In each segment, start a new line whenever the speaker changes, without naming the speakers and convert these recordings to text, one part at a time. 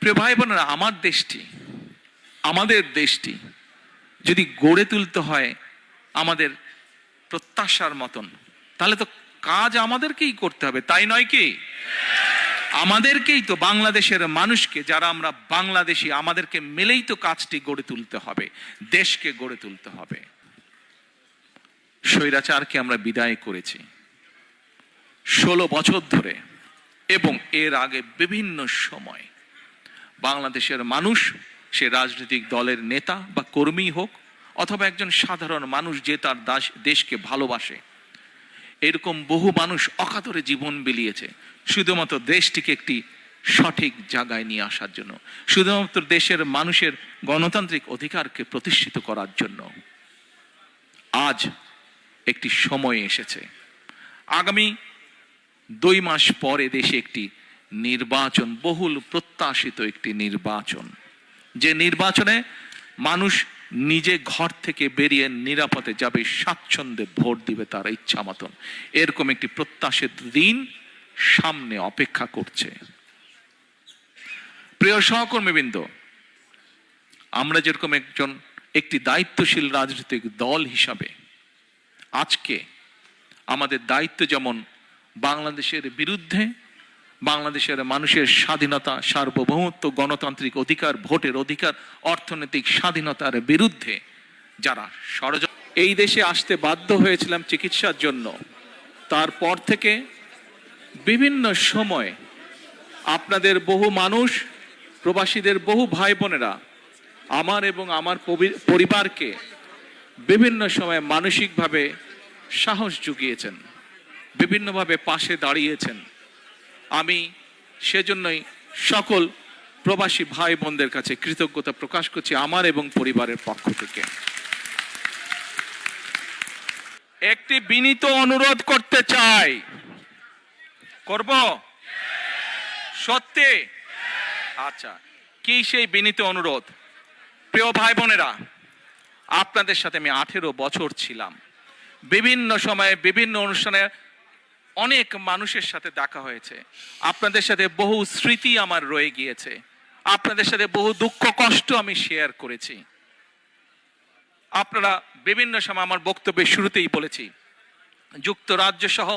প্রিয় ভাই বোনেরা, আমার দেশটি, আমাদের দেশটি যদি গড়ে তুলতে হয় আমাদের প্রত্যাশার মতন, তাহলে তো কাজ আমাদেরকেই করতে হবে, তাই নয় কি? আমাদেরকেই তো বাংলাদেশের মানুষকে, যারা আমরা বাংলাদেশি, আমাদেরকে মেলেই তো কাজটি গড়ে তুলতে হবে, দেশকে গড়ে তুলতে হবে। স্বৈরাচারকে আমরা বিদায় করেছি। ষোলো বছর ধরে এবং এর আগে বিভিন্ন সময় বাংলাদেশের মানুষ, সে রাজনৈতিক দলের নেতা বা কর্মী হোক, অথবা একজন সাধারণ মানুষ যে তার দাস, দেশকে ভালোবাসে, এরকম বহু মানুষ অকাতরে জীবন বিলিয়েছে। শুধুমাত্র দেশটিকে একটি সঠিক জায়গায় নিয়ে আসার জন্য, শুধুমাত্র দেশের মানুষের গণতান্ত্রিক অধিকারকে প্রতিষ্ঠিত করার জন্য। আজ একটি সময় এসেছে। আগামী দুই মাস পরে দেশে একটি নির্বাচন, বহুল প্রত্যাশিত একটি নির্বাচন। যে নির্বাচনে মানুষ নিজে ঘর থেকে বেরিয়ে নিরাপদে যাবে, স্বাচ্ছন্দ্যে ভোট দিবে তার ইচ্ছা মতন। এরকম একটি প্রত্যাশিত দিন সামনে অপেক্ষা করছে। প্রিয় সহকর্মীবৃন্দ, আমরা যেরকম একজন, একটি দায়িত্বশীল রাজনৈতিক দল হিসাবে আজকে আমাদের দায়িত্ব যেমন বাংলাদেশের বিরুদ্ধে বাংলাদেশের মানুষের স্বাধীনতা, সার্বভৌমত্ব, গণতান্ত্রিক অধিকার, ভোটের অধিকার, অর্থনৈতিক স্বাধীনতার বিরুদ্ধে যারা ষড়যন্ত্র এই দেশে আসতে বাধ্য হয়েছিলাম চিকিৎসার জন্য। তারপর থেকে বিভিন্ন সময় আপনাদের বহু মানুষ, প্রবাসীদের বহু ভাই বোনেরা আমার এবং আমার পরিবারকে বিভিন্ন সময় মানসিকভাবে সাহস জুগিয়েছেন, বিভিন্নভাবে পাশে দাঁড়িয়েছেন। আমি সেজন্যই সকল প্রবাসী ভাই বোনদের কাছে কৃতজ্ঞতা প্রকাশ করছি আমার এবং পরিবারের পক্ষ থেকে। একটি বিনীত অনুরোধ করতে চাই। করব? সত্যি? আচ্ছা কি সেই বিনীত অনুরোধ? প্রিয় ভাই বোনেরা আপনাদের সাথে আমি আঠেরো বছর ছিলাম। বিভিন্ন সময়ে বিভিন্ন অনুষ্ঠানে অনেক মানুষের সাথে দেখা হয়েছে। আপনাদের সাথে বহু স্মৃতি আমার রয়ে গিয়েছে। আপনাদের সাথে বহু দুঃখ, কষ্ট আমি শেয়ার করেছি। আপনারা বিভিন্ন সময় আমার বক্তব্যের শুরুতেই বলেছি, যুক্তরাজ্য সহ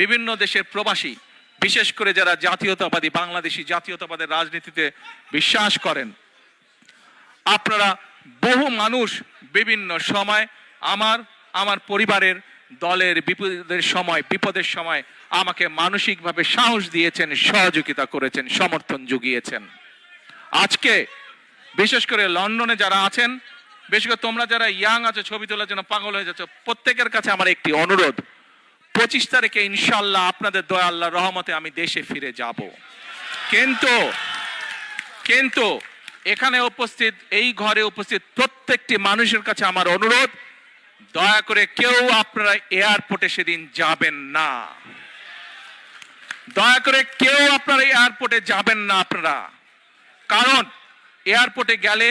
বিভিন্ন দেশের প্রবাসী, বিশেষ করে যারা জাতীয়তাবাদী, বাংলাদেশি জাতীয়তাবাদের রাজনীতিতে বিশ্বাস করেন, আপনারা বহু মানুষ বিভিন্ন সময় আমার আমার পরিবারের দলের বিপদের সময় বিপদের সময় আমাকে মানসিকভাবে সাহস দিয়েছেন, সহযোগিতা করেছেন, সমর্থন জুগিয়েছেন। আজকে, বিশেষ করে লন্ডনে যারা আছেন, বিশেষ করে তোমরা যারা ইয়াং আছো, ছবি তোলার জন্য পাগল হয়ে যাচ্ছ, প্রত্যেকের কাছে আমার একটি অনুরোধ। পঁচিশ তারিখে ইনশাল্লাহ আপনাদের দয়া আল্লাহ রহমতে আমি দেশে ফিরে যাব। কিন্তু কিন্তু এখানে উপস্থিত, এই ঘরে উপস্থিত প্রত্যেকটি মানুষের কাছে আমার অনুরোধ দয়া করে কেউ আপনারা এয়ারপোর্টে সেদিন যাবেন না। দয়া করে কেউ আপনারা এয়ারপোর্টে যাবেন না আপনারা। কারণ এয়ারপোর্টে গেলে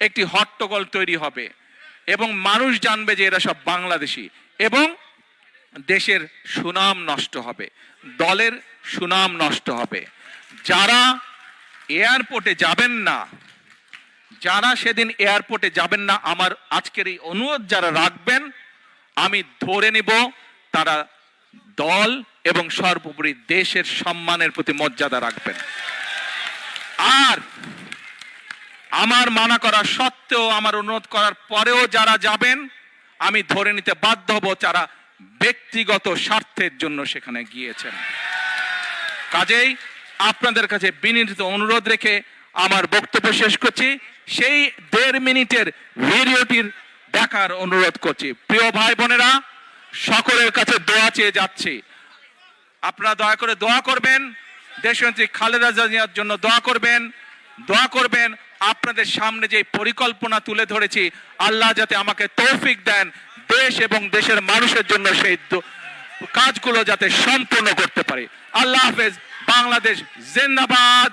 একটি হট্টগোল তৈরি হবে এবং মানুষ জানবে যে এরা সব বাংলাদেশি এবং দেশের সুনাম নষ্ট হবে, দলের সুনাম নষ্ট হবে। যারা এয়ারপোর্টে যাবেন না যারা সেদিন এয়ারপোর্টে যাবেন না, আমার আজকের এই অনুরোধ যারা রাখবেন, আমি ধরে নিব তারা দল এবং সর্বোপরি দেশের সম্মানের প্রতি মর্যাদা রাখবেন। আর আমার মানা করা সত্ত্বেও, আমার অনুরোধ করার পরেও যারা যাবেন, আমি ধরে নিতে বাধ্য হব যারা ব্যক্তিগত স্বার্থের জন্য সেখানে গিয়েছেন। কাজেই আপনাদের কাছে বিনীত অনুরোধ রেখে আমার বক্তব্য শেষ করছি। সেই দেড় মিনিটের ভিডিওটির দেখার অনুরোধ করছি। প্রিয় ভাই বোনেরা, সকলের কাছে দোয়া চেয়ে যাচ্ছি। আপনারা দয়া করে দোয়া করবেন। দেশনেত্রী খালেদা জিয়ার জন্য দোয়া করবেন। দোয়া করবেন, আপনাদের সামনে যে পরিকল্পনা তুলে ধরেছি, আল্লাহ যাতে আমাকে তৌফিক দেন দেশ এবং দেশের মানুষের জন্য সেই কাজগুলো যাতে সম্পূর্ণ করতে পারে। আল্লাহ হাফেজ, বাংলাদেশ জিন্দাবাদ।